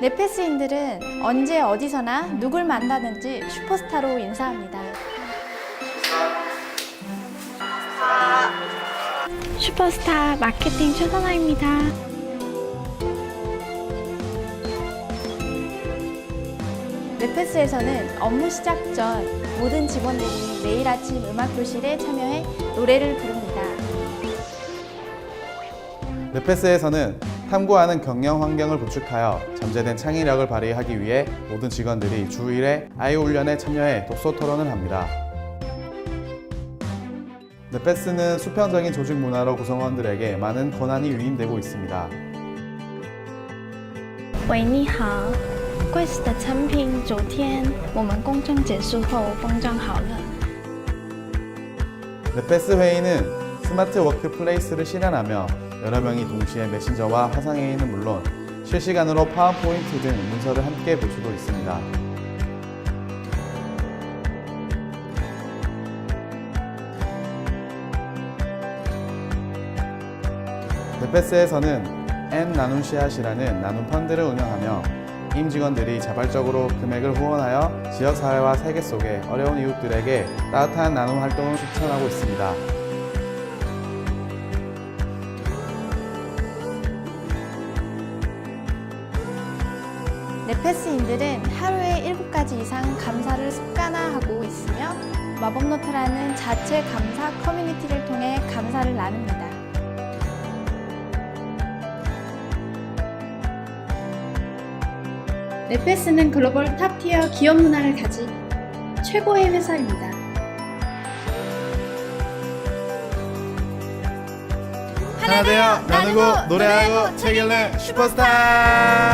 네페스인들은 언제 어디서나 누굴 만나든지 슈퍼스타로 인사합니다. 슈퍼스타 마케팅 최선아입니다. 네페스에서는 업무 시작 전 모든 직원들이 매일 아침 음악 교실에 참여해 노래를 부릅니다. 네페스에서는 탐구하는 경영 환경을 구축하여 잠재된 창의력을 발휘하기 위해 모든 직원들이 주 1회 아이 훈련에 참여해 독서 토론을 합니다. 네페스는 수평적인 조직 문화로 구성원들에게 많은 권한이 위임되고 있습니다. 喂，你好。Grace 的产品昨天我们公证结束后封装好了。 네페스 회의는 스마트 워크플레이스를 실현하며 여러 명이 동시에 메신저와 화상회의는 물론 실시간으로 파워포인트 등 문서를 함께 볼 수도 있습니다. 네페스에서는 N 나눔 씨앗이라는 나눔 펀드를 운영하며 임직원들이 자발적으로 금액을 후원하여 지역사회와 세계 속의 어려운 이웃들에게 따뜻한 나눔 활동을 추천하고 있습니다. 네페스인들은 하루에 7가지 이상 감사를 습관화하고 있으며 마법노트라는 자체 감사 커뮤니티를 통해 감사를 나눕니다. 네페스는 글로벌 탑티어 기업 문화를 가진 최고의 회사입니다. 하나 되어 나누고 노래하고 책 읽는 슈퍼스타!